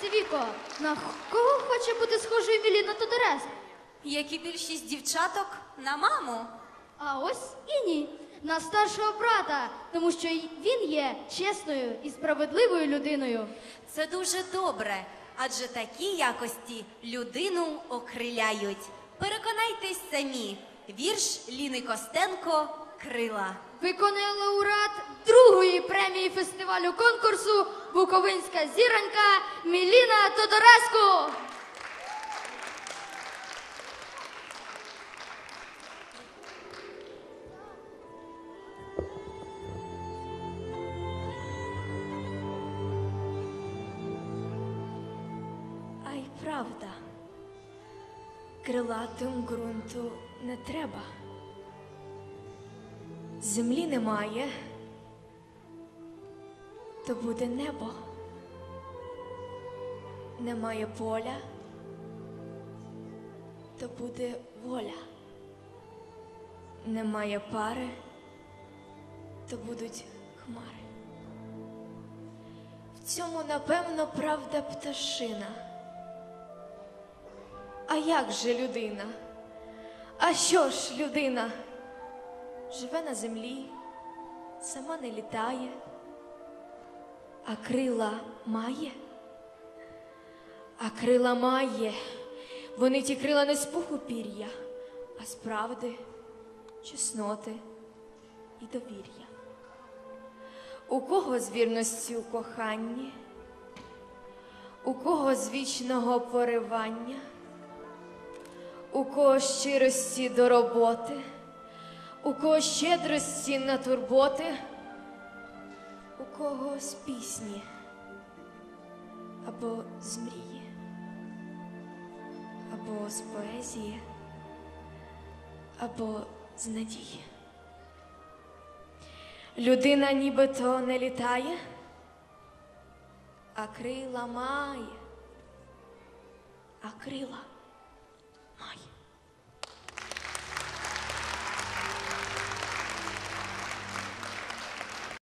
Зізнайся, Віко, на кого хоче бути схожою Міліна Тодорес? Як і більшість дівчаток на маму. А ось і ні. На старшого брата, тому що він є чесною і справедливою людиною. Це дуже добре, адже такі якості людину окриляють. Переконайтесь самі. Вірш Ліни Костенко Крила. Виконує лауреат другої премії фестивалю конкурсу Буковинська зіронька Міліна Тодореску. А й правда, крилатим ґрунту не треба. Землі немає, то буде небо. Немає поля, то буде воля. Немає пари, то будуть хмари. В цьому, напевно, правда пташина. А як же людина? А що ж людина? Живе на землі, сама не літає, а крила має? А крила має. Вони ті крила не з пуху пір'я, а з правди, чесноти і довір'я. У кого з вірності у коханні, у кого з вічного поривання, у кого щирості до роботи, у кого щедрості на турботи, у кого з пісні або з мрії, або з поезії, або з надії. Людина нібито не літає, а крила має, а крила